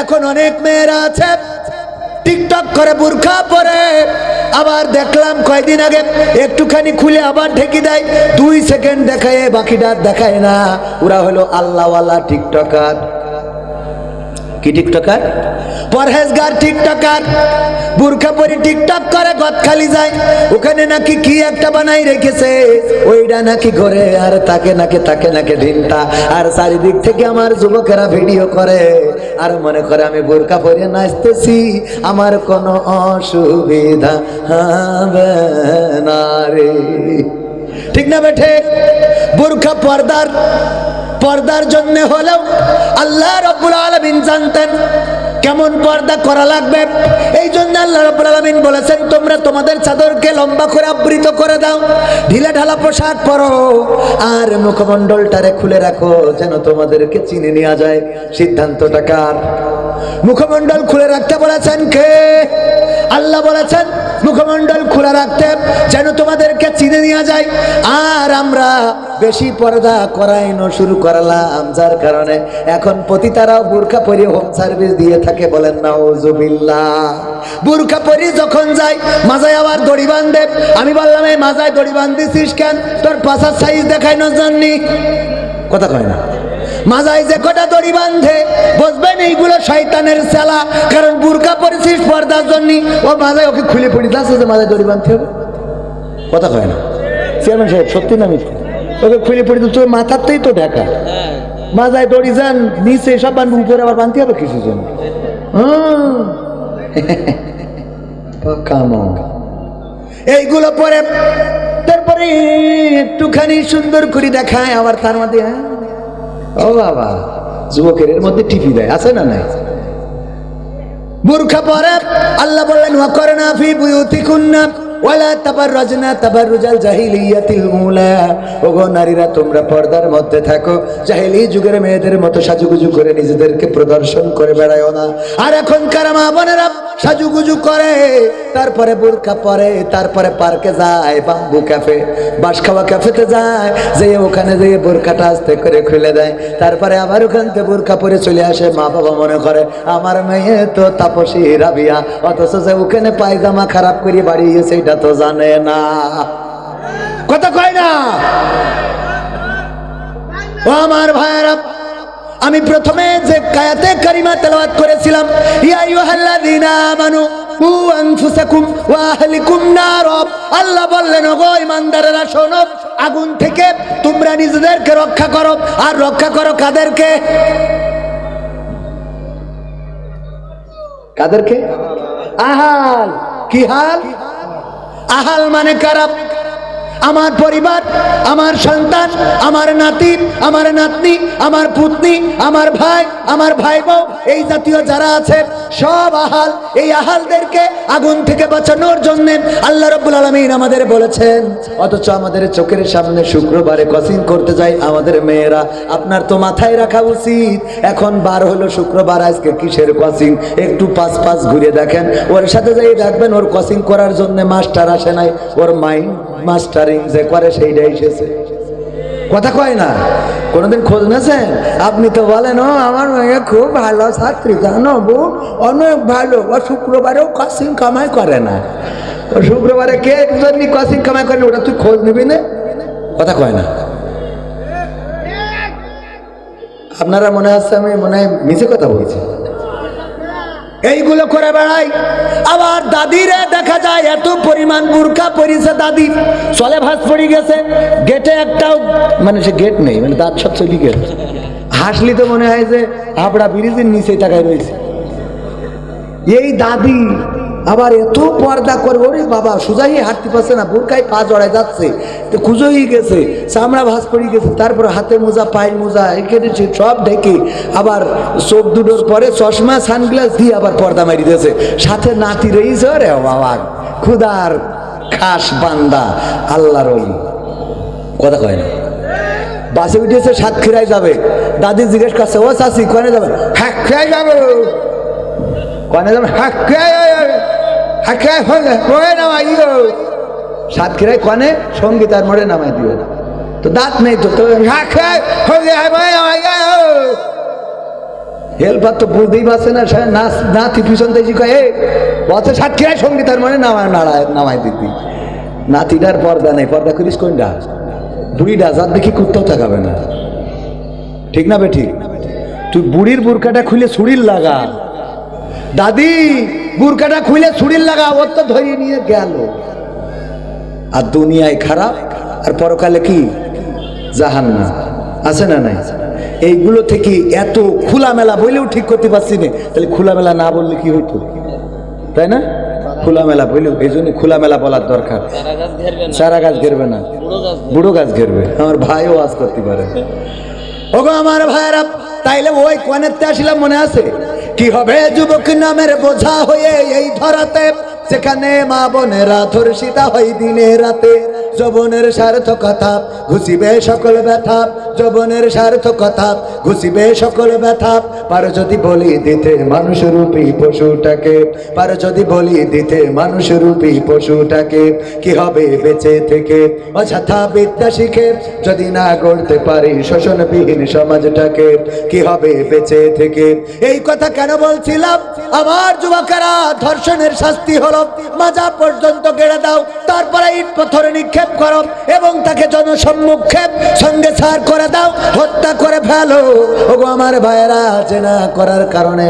এখন অনেক মেয়েরা আছে। টিকটক করে বুরখা পরে। আবার দেখলাম কয়দিন আগে একটুখানি খুলে আবার ঢেকে দেয়। দুই সেকেন্ড দেখায়, বাকিটা দেখায় না। ওরা হলো আল্লাহওয়ালা টিকটকার। কি টিকটকার? পরহেজগার টিকটকার, বুরখা পরে টিকটক করে, গদ খালি যায়। ওখানে নাকি কি একটা বানাই রেখেছে? ওইটা নাকি করে আর তাকে নাকি তাকে নাকি ঢিনটা আর চারিদিক থেকে আমার যুবকেরা ভিডিও করে, আর মনে করে আমি বোরকা পরে নাচতেছি। আমার কোনো অসুবিধা হবে না রে। ঠিক না বেঠে? বোরখা পর্দার পর্দার জন্য হলেও আল্লাহ রব্বুল আলমিন জানতেন কেমন পর্দা করা লাগবে। এই জন্য আল্লাহ রব্বুল আলমিন বলেছেন, তোমরা তোমাদের চাদরকে লম্বা করে আবৃত করে দাও, ঢিলা ঢালা পোশাক পরো, আর মুখমণ্ডলটারে খুলে রাখো যেন তোমাদেরকে চিনে নেওয়া যায়। সিদ্ধান্তটা কার? মুখমণ্ডল খুলে রাখতে বলেছেন কে? আল্লাহ বলেছেন, মুখমণ্ডল খোলা রাখতে যেন তোমাদেরকে চিনে নেওয়া যায়। আর আমরা বেশি পর্দা করাইনো শুরু করলাম, যার কারণে এখন পতিতারাও বুর্খা পরি হোম সার্ভিস দিয়ে থাকে বলেন না ওজুবিল্লা বুর্খা পরি যখন যাই মাজায় আবার দড়ি বান্ধে আমি বললাম, এই মাজায় দড়ি বান্ধিছিস কেন? তোর পাশার সাইজ দেখাই না জাননি কথা কয় না। মাজায় যে কটা দড়ি বান্ধে বসবেন এইগুলো শয়তানের সেলা কারণ বুরকা পরিছিস পর্দার জন্য। ও মাজায় ওকে খুলে পড়ি যাচ্ছে যে মাজায় দড়ি বাঁধতে হবে। কথা কয় না। চেয়ারম্যান সাহেব, সত্যি না মিথ্যে? ওকে খুলে পড়ি তো তোর মাথাতেই তো ঢাকা। মাজায় দড়ি যান, নিচে সব বান্ধব উপরে আবার বাঁধতে হবে কিছু জন্য? কামো এইগুলো পরে, তারপরে একটুখানি সুন্দর করে দেখায় আবার তার মধ্যে হ্যাঁ? ও বাবা, যুবকের এর মধ্যে টিপি দেয়, আছে না নাই? বোরখা পরে আল্লাহ বললেন না ফি বুয়ুতিকুন্না। পর্দার মধ্যে থাকো। জাহিলি যুগের মেয়েদের মতো সাজুগুজু করে নিজেদেরকে প্রদর্শন করে না। আর এখনকার মা বোনেরা সাজুগুজু করে। তারপরে বোরখা পরে, তারপরে পার্কে যায়, বাম্বু ক্যাফে বাস খাওয়া ক্যাফেতে যায়। যেয়ে ওখানে যেয়ে বোরখাটা আস্তে করে খুলে দেয়। তারপরে আবার ওখান থেকে বোরখা পরে চলে আসে, মা বাবা মনে করে, আমার মেয়ে তো তাপসী রাবিয়া, অথচ যে ওখানে পায়জামা খারাপ করে বাড়িয়েছে এটা তো জানে না। কথা কয় না। ও আমার ভাইয়েরা আমি প্রথমে যে কায়াতে কারিমা তেলাওয়াত করেছিলাম, ইয়া আইয়ুহাল্লাযীনা আমানু আনফুসাকুম ওয়া আহলিকুম আল্লাহ বললেন, ওগো শোনো, আগুন থেকে তোমরা নিজেদেরকে রক্ষা করো, আর রক্ষা করো কাদেরকে? কাদেরকে? আহাল। কি হাল? আহাল মানে কারা? আমার পরিবার, আমার সন্তান, আমার নাতি, আমার নাতনি, আমার পুতনি, আমার ভাই আমার ভাই বউ এই জাতীয় যারা আছে, সব আহাল, এই আহালদেরকে আগুন থেকে বাঁচানোর জন্য আল্লাহ রব্বুল আলমিন আমাদের বলেছেন, অথচ আমাদের চোখের সামনে শুক্রবারে কসিং করতে যাই আমাদের মেয়েরা। আপনার তো মাথায় রাখা উচিত, এখন বার হলো শুক্রবার, আজকে কিসের কসিং একটু পাঁচ পাঁচ ঘুরে দেখেন, ওর সাথে যাই দেখবেন, ওর কসিং করার জন্য মাস্টার আসে নাই, ওর মাইন্ড মাস্টারিং যে করে সেইটাই এসেছে। কথা কয় না? কোনোদিন খোঁজ নেছেন আপনি তো বলেন, ও, আমার মেয়ে খুব ভালো ছাত্রী, জানো বউ? অনেক ভালো। ও শুক্রবারেও কসিং কামাই করে না। ও শুক্রবারে কে জন্য কসিং কামাই করে ওটা তুই খোঁজ নিবি না। কথা কয় না? আপনারা মনে হচ্ছে আমি মনে হয় মিছে কথা বলছি। এইগুলো করে বেড়াই। আবার দাদিরে দেখা যায়, এত পরিমাণ বুর্খা পরিছে দাদি। চলে ভাস পড়ে গেছে। গেটে একটাও মানে সে গেট নেই মানে দাঁত সব চলি গেছে হাসলি তো মনে হয় যে হাবড়া ব্রিজের নিচে টাকায় রয়েছে। এই দাদি আবার এত পর্দা করে, ওরে বাবা, সুজাই হাঁটতে পারছে না, বুরকায় পা জড়ায় যাচ্ছে। তো খুঁজোই গেছে, চামড়া ভাস পড়ে গেছে, তারপর হাতে মোজা, পায়ের মোজা কেটেছে, সব ঢেকে, আবার চোখ দুটোর পরে চশমা, সানগ্লাস দিয়ে আবার পর্দা মারি দিয়েছে। সাথে নাতি রয়েছে রে বাবা খুদার খাস বান্দা, আল্লাহর ওলি। কথা কয় না। বাসে উঠেছে সাতক্ষীরায় যাবে। দাদি জিজ্ঞেস করছে, ও চাষি কনে যাবে হ্যাঁ খেয়ে যাবে? কনে যাবে হ্যাঁ খেয়ে কয়ে নামাইও সাতক্ষীরায় কনে মোড়ে নামাই দিও তো দাঁত নেই তো তো পারছে না, সে নাচ, নাতি পিছন দেখি কয়ে বছর সাক্ষীরাই সঙ্গীতার মানে নামায়, নাড়ায় নাতিটার পর্দা নেই, পর্দা করিস কোনটা বুড়িটা যার দেখি কুত্তাও থাকাবে না। ঠিক না বে ঠিক? তুই বুড়ির বুরকাটা খুলে ছুরির লাগা। দাদি, বুরকাটা খুলে ছুরির লাগা ওর তো ধরিয়ে নিয়ে গেল। আর দুনিয়ায় খারাপ, আর পরকালে কি? জাহান না আছে না নাই? এইগুলো থেকে এত খোলামেলা বলেও ঠিক করতে পারছি না। তাহলে খোলামেলা না বললে কি হইতো? তাই না? খোলামেলা বললেও এই জন্য খোলামেলা বলার দরকার। সারা গাছ ঘেরবে না। বুড়ো গাছ ঘেরবে। আমার ভাইও আজ করতে পারে। ওগো আমার ভাইরা তাইলে ওই কোয়ানেতে আসলাম মনে আছে? কি হবে? যুবক নামের বোঝা হয়ে এই ধরাতে সেখানে মা বোনেরা ধর্ষিতা হয় দিনে রাতে, যবনের সার্থকতা ঘুষিবে সকল ব্যথা, যবনের সার্থকতা ঘুষিবে সকল ব্যথা। পার যদি বলি দিতে মানুষ রূপী পশুটাকে, পার যদি বলি দিতে মানুষ রূপী পশুটাকে, কি হবে বেঁচে থেকে? অযথা বিদ্যা শিখে যদি না গড়তে পারি শোষণবিহীন সমাজটাকে, কি হবে বেঁচে থেকে? এই কথা কেন বলছিলাম? আমার যুবকেরা ধর্ষণের শাস্তি হলো মাজা পর্যন্ত গেড়ে দাও। তারপরে ইট পাথরে নিক্ষেপ করো এবং তাকে জনসম্মুখে সঙ্গে ছাড় করে দাও, হত্যা করে ফেলো। ওগো আমার ভাইয়েরা, জেনা করার কারণে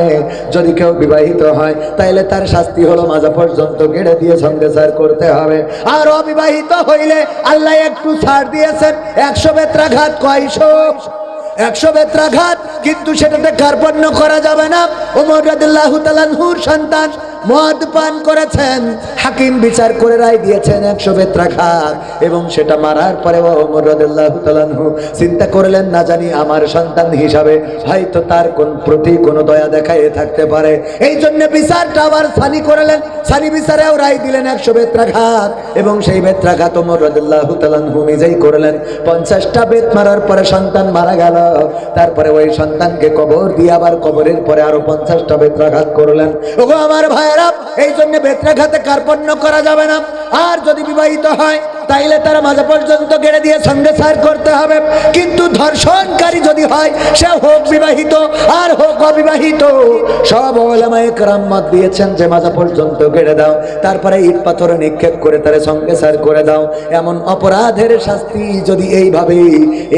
যদি কেউ বিবাহিত হয়, তাইলে তার শাস্তি হলো মাজা পর্যন্ত গেড়ে দিয়ে সঙ্গে ছাড় করতে হবে। আর অবিবাহিত হইলে আল্লাহ একটু ছাড় দিয়েছেন, একশো বেত্রাঘাত কয়শো? একশো বেত্রাঘাত, কিন্তু সেটাতে কার্পণ্য করা যাবে না। ওমর রাদিল্লাহু তাআলাহুর সন্তান মদ পান করেছেন, হাকিম বিচার করে রায় দিয়েছেন একশো বেত্রাঘাত। এবং সেটা মারার পরে চিন্তা করলেন, না জানি আমার সন্তান হিসাবে হয়তো তার কোন প্রতি কোনো দয়া দেখায় থাকতে পারে। এই জন্য বিচারটা আবার সানি করলেন, সানি বিচারেও রায় দিলেন একশো বেত্রাঘাত। এবং সেই বেত্রাঘাত ওমর রাদিল্লাহু তাআলাহু নিজেই করলেন। পঞ্চাশটা বেত মারার পরে সন্তান মারা গেল। তারপরে ওই সন্তানকে কবর দিয়ে আবার কবরের পরে আরও পঞ্চাশটা বেত্রাঘাত করলেন। ওগো আমার এই জন্য বেত্রাঘাতে কার্পণ্য করা যাবে না। আর যদি বিবাহিত হয় তাইলে তারা মাঝে পর্যন্ত গেড়ে দিয়ে সার করতে হবে। কিন্তু ধর্ষণকারী যদি হয়, সে হোক বিবাহিত আর হোক অবিবাহিত। সব ওলামায়ে কেরাম মত দিয়েছেন যে মাঝে পর্যন্ত গেড়ে দাও, তারপরে ইট পাথর নিক্ষেপ করে তারে সঙ্গে সার করে দাও। এমন অপরাধের শাস্তি যদি এইভাবে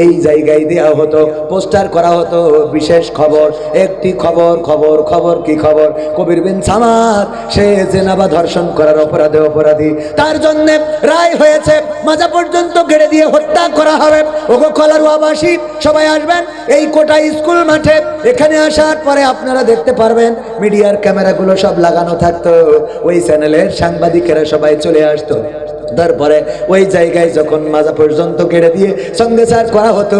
এই জায়গায় দেওয়া হতো, পোস্টার করা হতো, বিশেষ খবর, একটি খবর খবর খবর কি খবর? কবির বিন সামাদ, সে জেনা বা ধর্ষণ করার অপরাধে অপরাধী। তার জন্য রায় হয়েছে মাজা পর্যন্ত ঘেড়ে দিয়ে হত্যা করা হবে। ওগো কলারুয়াবাসী সবাই আসবেন? এই কোটা স্কুল মাঠে, এখানে আসার পরে আপনারা দেখতে পারবেন, মিডিয়ার ক্যামেরাগুলো সব লাগানো থাকতো। ওই চ্যানেলের সাংবাদিকেরা সবাই চলে আসতো। তারপরে ওই জায়গায় যখন মাজা পর্যন্ত কেড়ে দিয়ে সঙ্গে সার করা হতো,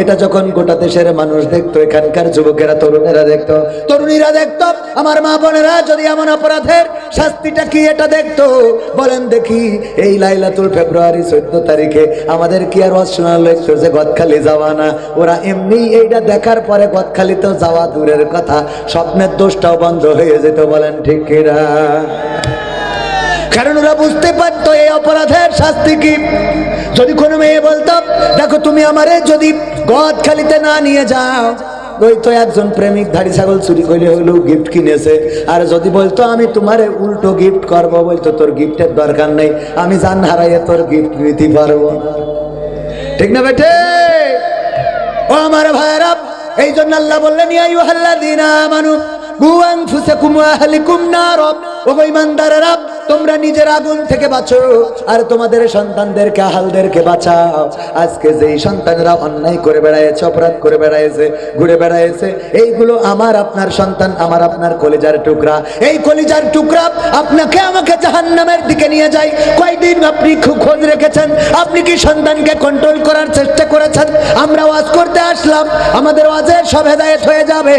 এটা যখন গোটা দেশের মানুষ দেখতো, এখানকার যুবকেরা, তরুণেরা দেখতো, তরুণীরা দেখতো, আমার মা বোনেরা যদি এমন অপরাধের শাস্তিটা কি এটা দেখতো? বলেন দেখি, এই লাইলাতুল ফেব্রুয়ারি চোদ্দ তারিখে আমাদের কি আর অশোনাল লাগতো যে গদখালি যাওয়া না? ওরা এমনি এইটা দেখার পরে গদখালি তো যাওয়া দূরের কথা, স্বপ্নের দোষটাও বন্ধ হয়ে যেত, বলেন ঠিক কিরা কারণ ওরা বুঝতে পারতো এই অপরাধের শাস্তি কি। যদি কোনো মেয়ে বলতো, দেখো তুমি আমারে যদি গদ খালিতে না নিয়ে যাও ওই তো একজন প্রেমিক ধাড়ি ছাগল চুরি করে হইল গিফট কিনেছে। আর যদি বলতো, আমি তোমারে উল্টো গিফট করব বলতো, তোর গিফটের দরকার নেই, আমি জান হারাইয়ে তোর গিফট নিতে পারব। ঠিক না বেটে ও আমার ভাইরা এই জন্য আল্লাহ বললেন, ইয়া আইয়ুহাল্লাযীনা আমানু কু আনফুসাকুম ওয়া আহলিকুম নার। ও ইমানদারেরা তোমরা নিজের আগুন থেকে বাঁচো, আর তোমাদের সন্তানদেরকে, আহালদেরকে বাঁচাও। আজকে যেই সন্তানরা অন্যায় করে বেড়াইছে অপরাধ করে বেড়াইছে ঘুরে বেড়াইছে এইগুলো আমার, আপনার সন্তান, আমার, আপনার কলিজার টুকরা। এই কলিজার টুকরা আপনাকে আমাকে জাহান্নামের দিকে নিয়ে যায়। কয়দিন আপনি খোঁজ রেখেছেন? আপনি কি সন্তানকে কন্ট্রোল করার চেষ্টা করেছেন? আমরা ওয়াজ করতে আসলাম, আমাদের ওয়াজে সব হেদায়েত হয়ে যাবে।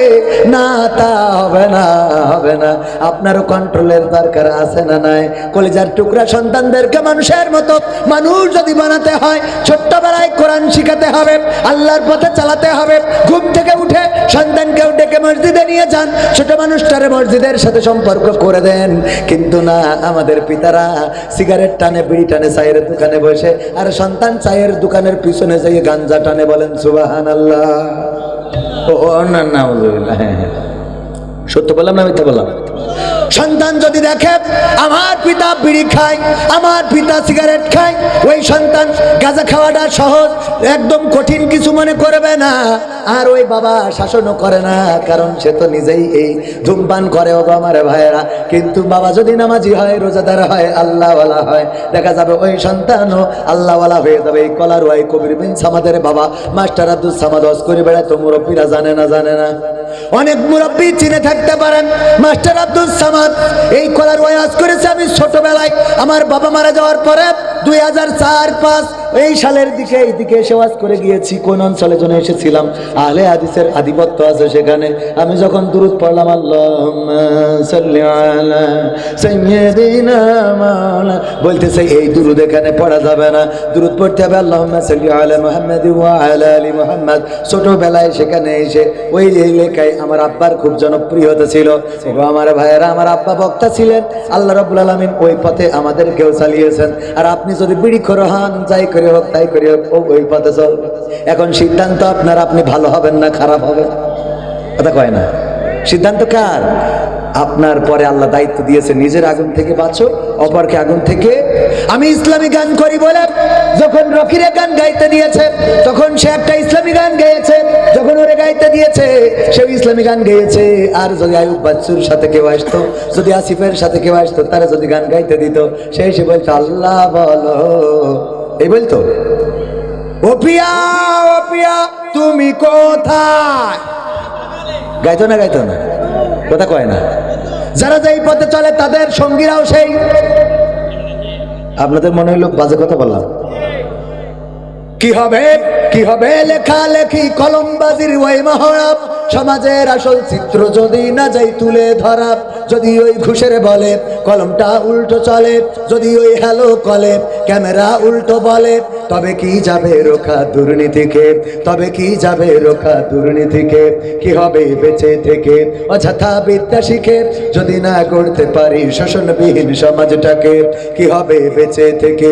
না, তা হবে না হবে না। আপনারও কন্ট্রোলের দরকার আছে না নাই? কলিজার টুকরা সন্তানদেরকে মানুষের মতো মানুষ যদি বানাতে হয় ছোট্টবেলায় কোরআন শিখাতে হবে আল্লাহর পথে চালাতে হবে ঘুম থেকে উঠে সন্তানকেও ডেকে মসজিদে নিয়ে যান ছোট মানুষটারে মসজিদের সাথে সম্পর্ক করে দেন। কিন্তু না আমাদের পিতারা সিগারেট টানে বিড়ি টানে চায়ের দোকানে বসে আর সন্তান চায়ের দোকানের পিছনে যাই গাঞ্জা টানে বলেন সুবাহান আল্লাহ ও, না না হ্যাঁ হ্যাঁ। সত্য বললাম না মিথ্যা বললাম? সন্তান যদি দেখে, আমার পিতা বিড়ি খায়, আমার পিতা সিগারেট খায়, ওই সন্তান গাঁজা খাওয়াটা সহজ, একদম কঠিন কিছু মনে করবে না। আর ওই বাবা শাসনও করে না, কারণ সে তো নিজেই এই ধূমপান করে ও আমার ভাইয়েরা। কিন্তু বাবা যদি নামাজি হয়, রোজাদার হয়, আল্লাহওয়ালা হয়, দেখা যাবে ওই সন্তানও আল্লাহওয়ালা হয়ে যাবে। এই কলার ওয়াই কবির বিন সামাদের বাবা, মাস্টার আব্দুল সামাদ করে বেড়ায় তো মুরব্বীরা জানে না জানে না। অনেক মুরব্বী চিনে থাকতে পারেন। মাস্টার আব্দুল সামাদ এই কলার ওয়াজ করেছে আমি ছোটবেলায়। আমার বাবা মারা যাওয়ার পরে দুই হাজার এই সালের দিকে, এই দিকে করে গিয়েছি। কোন অঞ্চলে জন্য এসেছিলাম? আহলে হাদিসের আধিপত্য আছে সেখানে। আমি যখন দুরুদ পড়লাম আল্লাহ বলতেছে, এই দুরুদ এখানে পড়া যাবে না। দুরুদ পড়তে হবে আল্লাহ আলা মুহাম্মাদ ছোটবেলায় সেখানে এসে ওই এই লেখায় আমার আব্বার খুব জনপ্রিয় ছিল। আমার ভাইয়েরা, আমার আব্বা বক্তা ছিলেন। আল্লাহ রাব্বুল আলামিন ওই পথে আমাদেরকেও চালিয়েছেন। আর আপনি যদি বিড়ি খোর হন, যাই করে হোক, তাই করে হোক ওই পথে চল। এখন সিদ্ধান্ত আপনার, আপনি ভালো হবেন না, খারাপ হবেন কথা কয় না। সিদ্ধান্ত কার? আপনার পরে আল্লাহ দায়িত্ব দিয়েছে, নিজের আগুন থেকে বাঁচো, অপরকে আগুন থেকে। আমি ইসলামী গান করি বলে যখন রকিরে গান গাইতে দিয়েছে, তখন সে একটা ইসলামী গান গেয়েছে গাইতে দিয়েছে সে ইসলামী গান গেয়েছে। আর যদি আয়ুব বাচ্চুর সাথে কেউ আসতো, যদি আসিফের সাথে কেউ আসতো, তারা যদি গান গাইতে দিত, সে এসে আল্লাহ বলো। এই বলতো? তুমি কোথায়? গাইতো না গাইতো না? কথা কয় না। যারা যেই পথে চলে, তাদের সঙ্গীরাও সেই। আপনাদের মনে হইল বাজে কথা বললাম? কি হবে? কি হবে? লেখা লেখি কলমবাজির ওই মহড়াপ। সমাজের আসল চিত্র যদি না যাই তুলে ধরা, যদি ওই ঘুষের বলে, কলমটা উল্টো চলে, যদি ওই হ্যালো কলে, ক্যামেরা উল্টো বলে তবে কি যাবে রোখা দুর্নীতিকে? তবে কি যাবে রোখা দুর্নীতিকে? কি হবে বেঁচে থেকে? অযথা বিদ্যা শিখে যদি না করতে পারি শোষণবিহীন সমাজটাকে, কি হবে বেঁচে থেকে?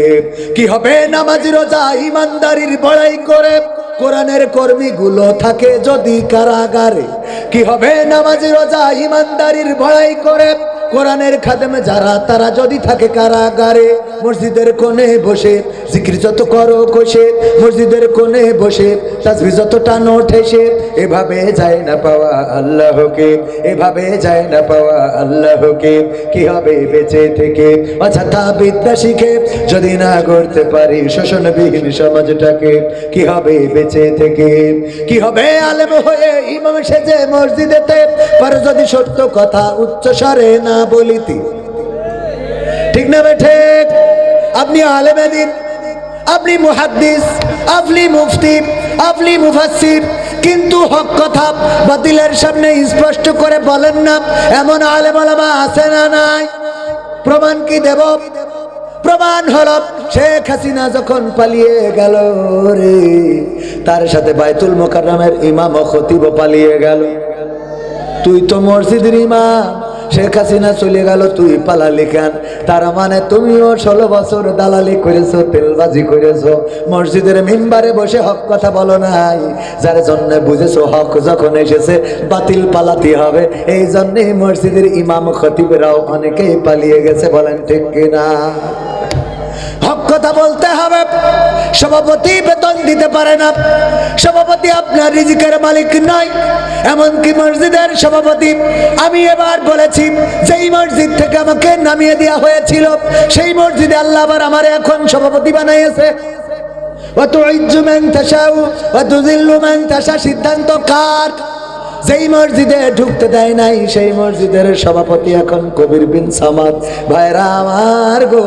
কি হবে নামাজ, রোজা, ইমানদারির বড়াই করে? কোরআনের কর্মীগুলো থাকে যদি কারাগারে। কি হবে নামাজ, রোজা, ইমানদারির বড়াই করে? কোরআনের খাদেমে যারা, তারা যদি থাকে কারাগারে, মসজিদের কোণে বসে, জিকির যত করো কষে, মসজিদের কোণে বসে তাসবি যত টানো ঠেসে এভাবে যায় না পাওয়া আল্লাহকে, এভাবে যায় না পাওয়া আল্লাহকে, কি হবে বেঁচে থেকে? অযথা বিদ্যা শিখে, যদি না করতে পারি শোষণবিহীন সমাজটাকে, কি হবে বেঁচে থেকে? কি হবে আলেম হয়ে ইমাম সেজে মসজিদেতে? পর যদি সত্য কথা উচ্চ স্বরে না বলিতি। ঠিক না বেঠে আপনি আলমেদিন আপনি মুহাদ্দিস, আপনি মুফতি, আপনি মুফাসসির, কিন্তু হক কথা বাতিলের সামনে স্পষ্ট করে বলেন না, এমন আলেম আলামা আছে না নাই? প্রমাণ কি দেব? প্রমাণ হলো শেখ হাসিনা যখন পালিয়ে গেল রে, তার সাথে বাইতুল মোকাররমের ইমাম ও খতিব পালিয়ে গেল। তুই তো মসজিদের ইমাম। শেখ হাসিনা চলে গেল, তুই পালালি কেন? তার মানে তুমিও ষোলো বছর দালালি করেছ, তেলবাজি করেছ, মসজিদের মেম্বারে বসে হক কথা বলো নাই। যার জন্য বুঝেছ, হক যখন এসেছে, বাতিল পালাতে হবে। এই জন্যেই মসজিদের ইমাম খতিবেরাও অনেকেই পালিয়ে গেছে, বলেন ঠিক কিনা? হক কথা বলতে হবে। সভাপতি বেতন দিতে পারে না। সভাপতি আপনার রিজিকের মালিক নয়। এমনকি মসজিদের সভাপতি, আমি এবার বলেছি, যেই মসজিদ থেকে আমাকে নামিয়ে দেওয়া হয়েছিল, সেই মসজিদে আল্লাহ আবার আমার এখন সভাপতি বানাইয়েছে। সিদ্ধান্ত কার? যেই মসজিদে ঢুকতে দেয় নাই, সেই মসজিদের সভাপতি এখন কবির বিন সামাদ। ভাইরা আমার গো,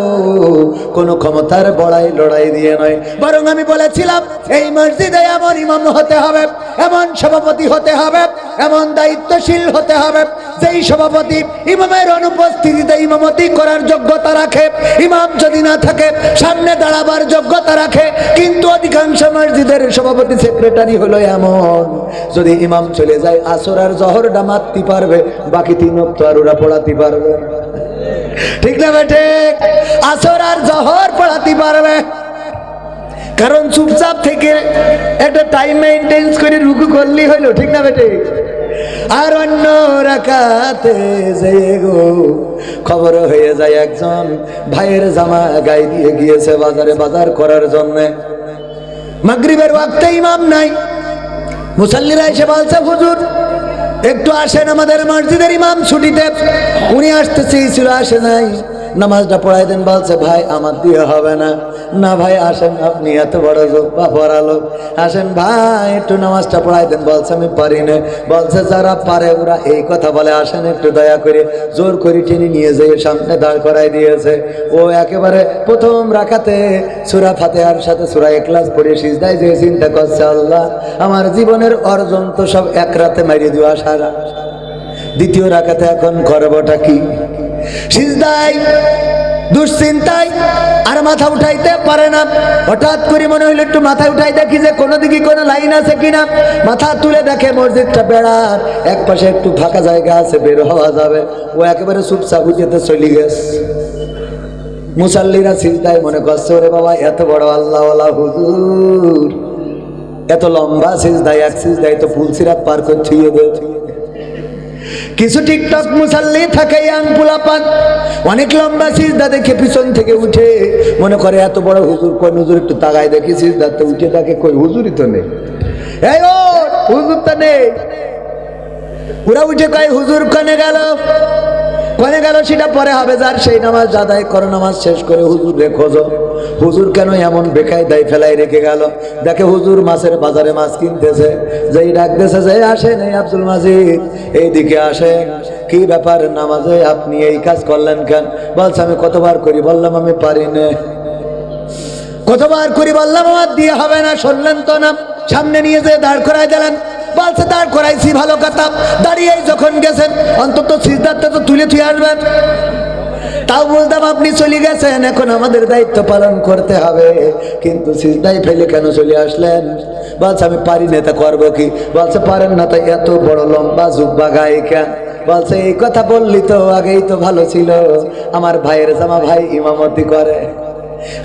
কোনো ক্ষমতার বড়াই লড়াই দিয়ে নয়। বরং আমি বলেছিলাম, এই মসজিদে এমন ইমাম হতে হবে, এমন সভাপতি হতে হবে, এমন দায়িত্বশীল হতে হবে, যেই সভাপতি ইমামের অনুপস্থিতিতে ইমামতি করার যোগ্যতা রাখে। ইমাম যদি না থাকে, সামনে দাঁড়াবার যোগ্যতা রাখে। কিন্তু অধিকাংশ মসজিদের সভাপতি, সেক্রেটারি হলো এমন। যদি ইমাম চলে যায় আসর আর জহরটা মারতে পারবে, বাকি তিন তো আর ওরা পড়াতে পারবে। ঠিক না বেটে আসর আর জহর পড়াতে পারবে। কারণ চুপচাপ থেকে একটা টাইম মেনটেন্স করে রুকু করলেই হইল ঠিক না বেটে আর অন্য রাখাতে যে গো, খবর হয়ে যায় একজন ভাইয়ের জামা গায়ে দিয়ে গিয়েছে বাজারে বাজার করার জন্যে। মাগরিবের ওয়াক্তে ইমাম নাই। মুসাল্লিরা এসে বলছে, হুজুর একটু আসেন আমাদের মসজিদের ইমাম ছুটিতে। উনি আসতে চেয়েছিল আসে নাই। নামাজটা পড়াই দেন, বলছে, ভাই, আমার দিয়ে হবে না। না ভাই, আসেন আপনি, এত বড় বা পড়া লোক। আসেন ভাই, একটু নামাজটা পড়াই দেন, বলছে, আমি পারি না। বলছে, যারা পারে, ওরা এই কথা বলে, আসেন একটু দয়া করে। জোর করে টেনে নিয়ে যেয়ে সামনে দাঁড় করাই দিয়েছে। ও একেবারে প্রথম রাখাতে সুরা ফাতেহার সাথে সুরা একলাস পড়ে সিজদায় যে চিন্তা করছে, আল্লাহ, আমার জীবনের অর্জন তো সব এক রাতে মারিয়ে দেওয়া সারা। দ্বিতীয় রাখাতে এখন করবটা কি? সিজদায়, দুশ্চিন্তায় আর মাথা উঠাইতে পারে না। হঠাৎ করে মনে হইল একটু মাথা উঠাই দেখি যে কোনো দিকে কোনো লাইন আছে কিনা। মাথা তুলে দেখে মসজিদটা বেড়ার, এক পাশে একটু ফাঁকা জায়গা আছে, বের হওয়া যাবে। ও একেবারে চুপচাপ উঠেতে চলে গেছে। মুসাল্লিরা সিজদায় মনে করছে, ওরে বাবা, এত বড় আল্লাহ হুজুর। এত লম্বা সিজদায়, এক সিজদায় তো ফুল সিরাত পার করে থুয়ে দেয় কিছু টিকটক মুসাল্লি থাকে ইয়াং পোলাপান অনেক লম্বা সিজদা দেখে পিছন থেকে উঠে। মনে করে এত বড় হুজুর কই হুজুর একটু তাকায় দেখি, সিজদাতে উঠে তাকে কই, হুজুরই তো নেই। এই ও হুজুর তো নেই। ওরা উঠে কয়, হুজুর কনে গেল? কনে গেল, সেটা পরে হবে যার, সেই নামাজ আদায় করো, নামাজ শেষ করে হুজুর খোঁজো। হুজুর কেন এমন বেকায় দায় ফেলাই রেখে গেল? দেখে হুজুর মাছের বাজারে মাছ কিনতেছে। যেই ডাকতেছে, যে আসেন এই আব্দুল মাজিদ, এইদিকে আসে কি ব্যাপার নামাজে? আপনি এই কাজ করলেন কেন? বলছে, আমি কতবার করি বললাম, আমি পারি না। কতবার করি বললাম, আমার দিয়ে হবে না, শুনলেন তো না। সামনে নিয়ে যেয়ে দাঁড় করাই দিলেন। বলছে দাঁড় করাইছি, ভালো কথা। দাঁড়িয়ে যখন গেছেন, অন্তত সিদ্ধার্থ তো তুলে তুই আসবেন। তাও বলতাম, আপনি চলে গেছেন, এখন আমাদের দায়িত্ব পালন করতে হবে। কিন্তু সিজদাই ফেলে কেন চলে আসলেন? বলছে, আমি পারি না তা করব কি? বলছে, পারেন না, তাই এত বড় লম্বা জুব্বা গায়ে কেন? বলছে, এই কথা বললি তো আগেই তো ভালো ছিল। আমার ভাইয়ের জামা ভাই ইমামতি করে।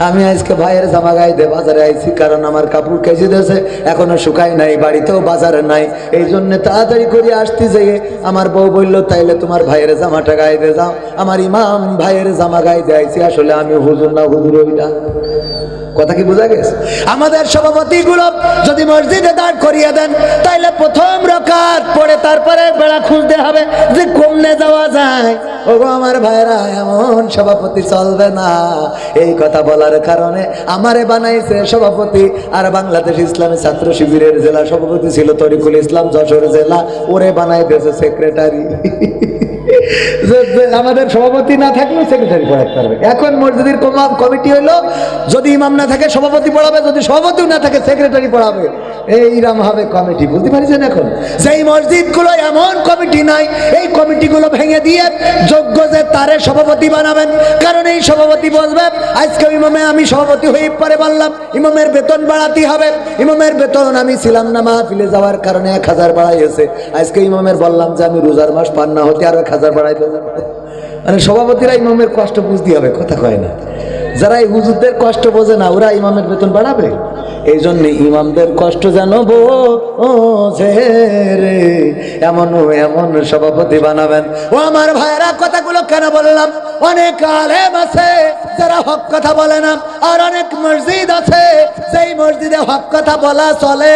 আমি আজকে ভাইয়ের জামা গাইতে বাজারে আইছি, কারণ আমার কাপড় কেজি দিয়েছে, এখনও শুকাই নাই, বাড়িতেও বাজারে নাই। এই জন্য তাড়াতাড়ি করে আসতে যেয়ে আমার বউ বলল, তাইলে তোমার ভাইয়ের জামাটা গাইতে যাও। আমার ইমাম ভাইয়ের জামা গাইতে আইছি, আসলে আমি হুজুর না, হুজুর ওইটা কথা কি বোঝা গেছে? আমাদের সভাপতিগুলো যদি মসজিদে দাঁড় করিয়ে দেন, তাইলে প্রথম রকাত পড়ে তারপরে বেড়া খুঁজতে হবে যে কমনে যাওয়া যায়। ওগো আমার ভাইরা এমন সভাপতি চলবে না। এই কথা বলার কারণে আমারে বানাইছে সভাপতি আর বাংলাদেশ ইসলামী ছাত্র শিবিরের জেলা সভাপতি ছিল তরিকুল ইসলাম যশোর জেলা, ওরে বানাই দিয়েছে সেক্রেটারি আমাদের সভাপতি না থাকলেও সেক্রেটারি পড়াতে পারবে। এখন মসজিদের কমিটি হলো যদি ইমাম না থাকে সভাপতি পড়াবে, যদি সভাপতিও না থাকে সেক্রেটারি পড়াবে। এইরাম হবে কমিটি বুঝতে পারছেন এখন? সেই মসজিদগুলো এমন কমিটি নাই, এই কমিটিগুলো ভেঙে দিয়ে যোগ্য যে তারে সভাপতি বানাবেন। কারণ এই সভাপতি বসবে, আজকে ইমামে আমি সভাপতি হয়ে পরে বললাম, ইমামের বেতন বাড়াতে হবে। ইমামের বেতন আমি ছিলাম না মাহফিলে যাওয়ার কারণে এক হাজার বাড়াইছে আজকে ইমামের বললাম যে আমি রোজার মাস পান না হতে আরও হাজার বাড়াইতে মানে সভাপতিরা ইমামের কষ্ট বুঝতে হবে, কথা কয় না। যারা এই হুজুরদের কষ্ট বোঝে না, ওরা ইমামের বেতন বাড়াবে। এই জন্য ইমামদের কষ্ট জানো বোঝে এমন এমন সভাপতি বানাবেন। ও আমার ভাইয়েরা, কথাগুলো কেন বললাম? অনেক আলেম আছে যারা হক কথা বলে না, আর অনেক মসজিদ আছে সেই মসজিদে হক কথা বলা চলে।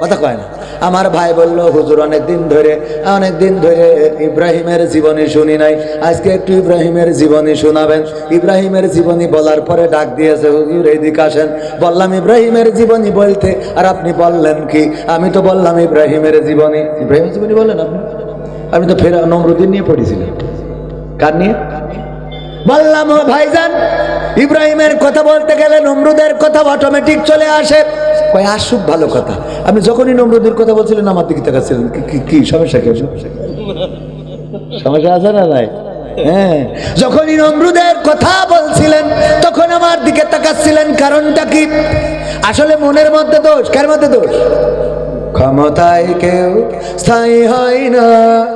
কথা কয় না। আমার ভাই বলল, হুজুর অনেক দিন ধরে অনেক দিন ধরে ইব্রাহিমের জীবনী শুনি নাই। আজকে একটু ইব্রাহিমের জীবনী শোনাবেন। ইব্রাহিমের জীবনী বলার পরে ডাক দিয়েছে, হুজুর এইদিকে আসেন। বললাম, ইব্রাহিমের জীবনী বলতে, আর আপনি বললেন কি? আমি তো বললাম, ইব্রাহিমের জীবনী। ইব্রাহিমের জীবনী বললেন আপনি? আমি তো ফেরা নমরুদ্দিন নিয়ে পড়েছিলাম। কার নিয়ে? বললাম, ও ভাইজান, ইব্রাহিমের কথা বলতে গেলে নমরুদের কথা অটোমেটিক চলে আসে। কয়, আসুক, ভালো কথা। আমি যখনই নমরুদের কথা বলছিলেন, আমার দিকে তাকাচ্ছিলেন। কি- সমস্যা কি? সমস্যা সমস্যা আছে না নাই? হ্যাঁ। যখনই নমরুদের কথা বলছিলেন, তখন আমার দিকে তাকাচ্ছিলেন। কারণটা কি? আসলে মনের মধ্যে দোষ? কার মধ্যে দোষ? ক্ষমতায় কেউ স্থায়ী হয় না।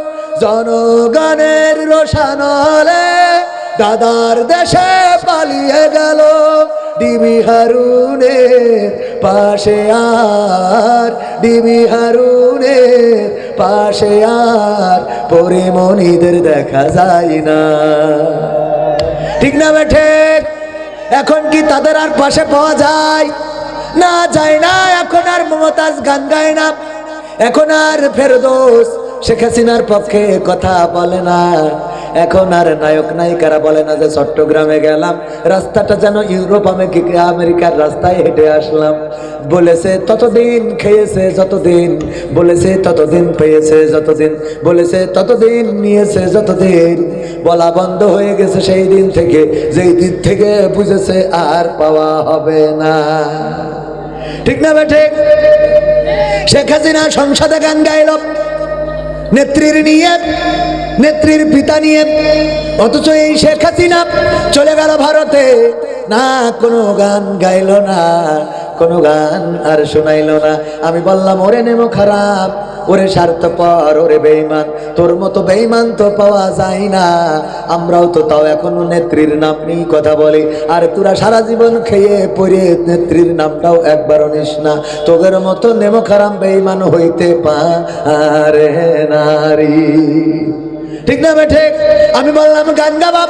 জনগণের রোশানলে দাদার দেশে পালিয়ে গেল। ডিবি হারুনের পাশে আর, ডিবি হারুনের পাশে আর পরিমণিদের দেখা যায় না। ঠিক না বেঠে? এখন কি তাদের আর পাশে পাওয়া যায়? না যায় না, এখন আর মমতাজ গান গায় না। এখন আর ফেরদোস শেখ হাসিনার পক্ষে কথা বলে না। এখন আর নায়ক নায়িকারা বলে না যে চট্টগ্রামে গেলাম, রাস্তাটা যেন ইউরোপ, আমেরিকা, আমেরিকার রাস্তায় হেঁটে আসলাম। বলেছে, ততদিন খেয়েছে, যতদিন। বলেছে, ততদিন পেয়েছে, যতদিন। বলেছে, ততদিন নিয়েছে, যতদিন। বলা বন্ধ হয়ে গেছে সেই দিন থেকে, যেই দিন থেকে বুঝেছে আর পাওয়া হবে না। ঠিক না বেঠে? শেখ হাসিনা সংসদে গান গাইল। নেত্রীর নিয়ে নেত্রীর পিতা নিয়ে অথচ এই শেখ হাসিনা চলে গেল ভারতে। না কোনো গান গাইল না। কোনো গান আর শোনাইল না। আমি বললাম, ওরে নেমো খারাপ, ওরে স্বার্থপর, ওরে বেইমান তোর মতো বেইমান তো পাওয়া যায় না। আমরাও তো তাও এখনও নেত্রীর নাম নিয়ে কথা বলি। আর তোরা সারা জীবন খেয়ে পড়ে নেত্রীর নামটাও একবারও নিস না। তোদের মতো নেমো খারাপ বেইমান হইতে পারে নারী। ঠিক না বেঠে আমি বললাম, গান গাবাব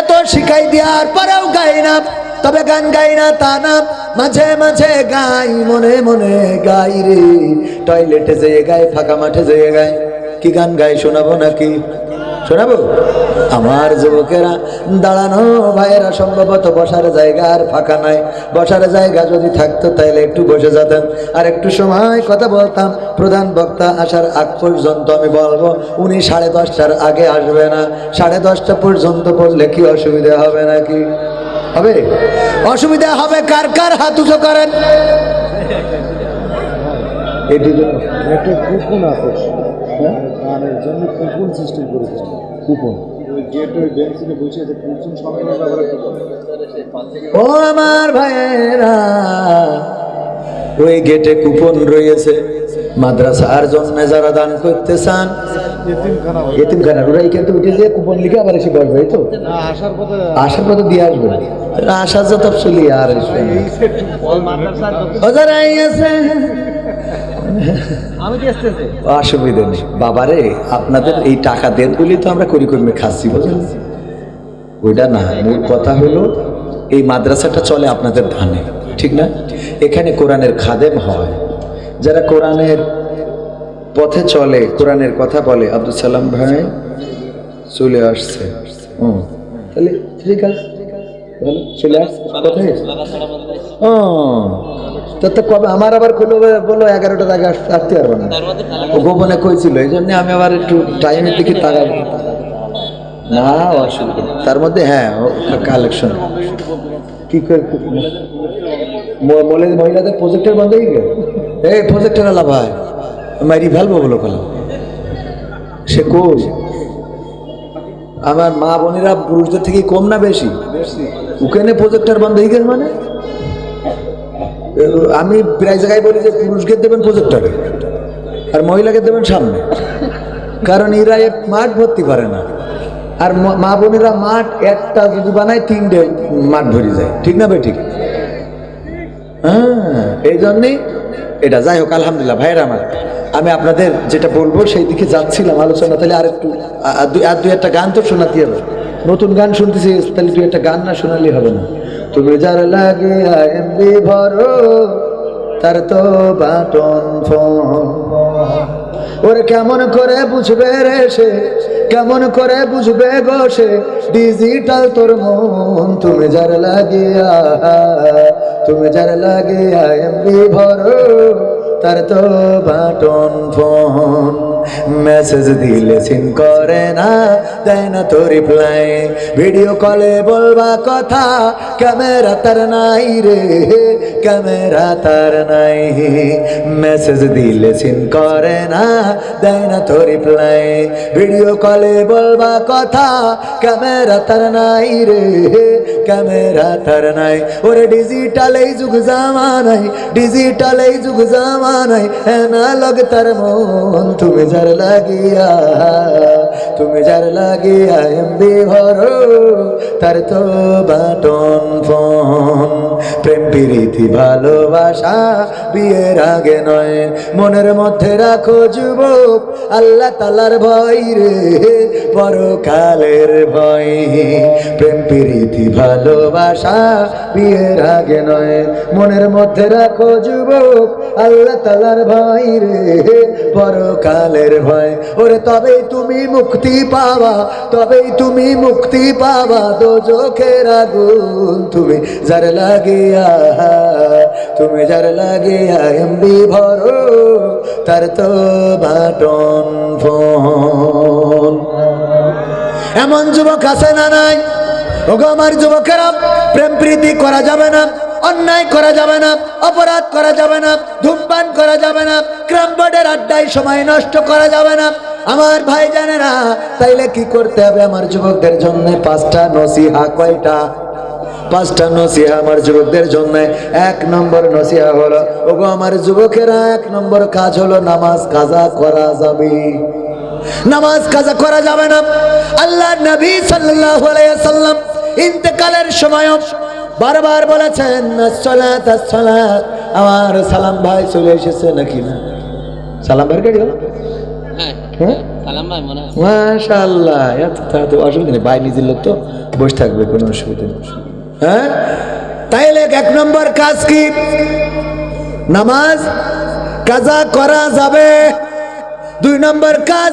এত শিখাই দেওয়ার পরেও গাই না, তবে গান গাই না তা না, মাঝে মাঝে গাই, মনে মনে গাই রে। টয়লেটে যেয়ে গায়, ফাঁকা মাঠে যেয়ে গায়, কি গান গাই শোনাবো নাকি? শোনাবো? আমার যুবকেরা, দাঁড়ানো ভাইয়েরা, সম্ভবত বসার জায়গা আর ফাঁকা নাই। বসার জায়গা যদি থাকতো, তাইলে একটু বসে যেতাম। আর একটু সময় কথা বলতাম। প্রধান বক্তা আসার আগ পর্যন্ত আমি বলব, উনি সাড়ে দশটার আগে আসবে না। সাড়ে দশটা পর্যন্ত পড়লে কি অসুবিধা হবে নাকি? হবে? অসুবিধা হবে কার কার হাত উঁচু করেন? এদিকে একটা আছে হ্যাঁ? গানের জন্য কুপন সিস্টেম করেছে। কুপন। ও আমার ভাইয়েরা ওই গেটে কুপন রয়েছে। মাদ্রাসার জন্য যারা দান করতে চান এতিমখানা ওরা এখান থেকে উঠে যে কুপন লিখে আবার এসে বসবে তো? আসার পথে দিয়ে আসবে। আসা যত চলি আর আসবে অসুবিধা নেই। বাবারে, আপনাদের এই টাকা দেন বলেই তো আমরা করি কর্মে খাচ্ছি বুঝলেন ওইটা না, মূল কথা হলো, এই মাদ্রাসাটা চলে আপনাদের ধানে, ঠিক না? এখানে কোরআনের খাদেম হয়। যারা কোরআনের পথে চলে, কোরআনের কথা বলে, আব্দুল সালাম ভাই চলে আসছে। হুম। তাহলে ঠিক আছে। চলে আসছে। ও। তো কবে আমার আবার কোনো বলো এগারোটা আগে আসতে পারব না। ও গোপনে কইছিল এই জন্য আমি আবার একটু টাইমের দিকে তাকাই না অসুবিধা তার মধ্যে হ্যাঁ কালেকশন কি করে বলে মহিলাদের প্রজেক্টের বন্ধ হয়ে গেল? এই প্রজেক্টের আলা ভাই মারি ফেলব বলো কেন সে কই? আমার মা বোনেরা পুরুষদের থেকে কম না বেশি? ওখানে প্রজেক্টার বন্ধ হয়ে গেল মানে? আমি প্রায় জায়গায় বলি যে পুরুষকে দেবেন প্রজেক্টারে, আর মহিলাকে দেবেন সামনে। কারণ এরা এক মাঠ ভর্তি করে না। আর মা বোনেরা মাঠ একটা যদি বানায়, তিনটে মাঠ ভরে যায়। ঠিক না ভাই, ঠিক? হ্যাঁ এই জন্যেই এটা যাই হোক, আলহামদুলিল্লাহ, ভাইয়ের আমার, আমি আপনাদের যেটা বলব, সেই দিকে যাচ্ছিলাম আলোচনা, তাহলে আর একটু আর দুই একটা গান তো শোনাতে হবে। নতুন গান শুনতেছি, তাহলে তুই একটা গান না শোনালে হবে না। তুমি যার লাগে এমবি ভরো, তার তো বাটন ফোন। ওরে কেমন করে বুঝবে রে সে, কেমন করে বুঝবে গো সে ডিজিটাল তোর মন। তুমি যার লাগিয়া তুমি যার লাগিয়া এমবি ভরো, তার তো বাটন ফোন। মেসেজ দিলে সিন করে না, দেয় না তো রিপ্লাই ভিডিও কলে বলবা কথা ক্যামেরা তার নাই রে ক্যামেরা তার নাই। মেসেজ দিলে সিন করে না, দেয় না তো রিপ্লাই ভিডিও কলে বলবা কথা ক্যামেরা তার নাই রে ক্যামেরা তার নাই। ওরে ডিজিটাল এই যুগ জামানাই ডিজিটাল এই যুগ জামানাই অ্যানালগ তার মন তুমি যার লাগিয়া তুমি যার লাগিয়া এমবি ভরো, তার তো বাটন ফোন। প্রেম, প্রীতি, ভালোবাসা বিয়ের আগে নয়। মনের মধ্যে রাখো যুবক, আল্লাহ তালার ভয় রে, পরকালের ভয়। প্রেম, প্রীতি, ভালোবাসা বিয়ের আগে নয়। মনের মধ্যে রাখো যুবক, আল্লাহ তালার ভয় রে, পরকালের ভয়। ওরে, তবেই তুমি মুক্তি পাবা তবেই তুমি মুক্তি পাবা দোজখের আগুন, তুমি যার লাগিয়া, তুমি যার লাগিয়া এমবি ভরো, তার তো বাটন ফোন। এমন যুবক আছে না নাই? ওগো আমার যুবকেরা, প্রেম প্রীতি করা যাবে না, অন্যায় করা যাবে না, অপরাধ করা যাবে না, ধূমপান করা যাবে না ক্রাম বোর্ডের আড্ডায় সময় নষ্ট করা যাবে না আমার ভাই জানে না তাইলে কি করতে হবে আমার যুবকদের জন্য? পাঁচটা নসিহা কয়টা? পাঁচটা নসিহা আমার যুবকদের জন্য। এক নম্বর নসিহা হলো, ওগো আমার যুবকেরা, এক নম্বর কাজ হলো নামাজ কাজা করা যাবে। নামাজ কাজা করা যাবে না। আল্লাহ নবী সাল্লাল্লাহু আলাইহি সাল্লাম ইন্তেকালের সময় বারবার বলেছেন, আসসালাত আসসালাত। আমার সালাম ভাই চলে এসেছে নাকি না? সালাম ভাই গাড়ি হ্যাঁ। সালাম ভাই মাশাল্লাহ এত তাড়াতাড়ি অসুবিধা নেই। ভাই নিজের লোক তো বসে থাকবে কোনো অসুবিধা নেই। হ্যাঁ? তাইলে এক নম্বর কাজ কি? নামাজ কাজা করা যাবে। দুই নম্বর কাজ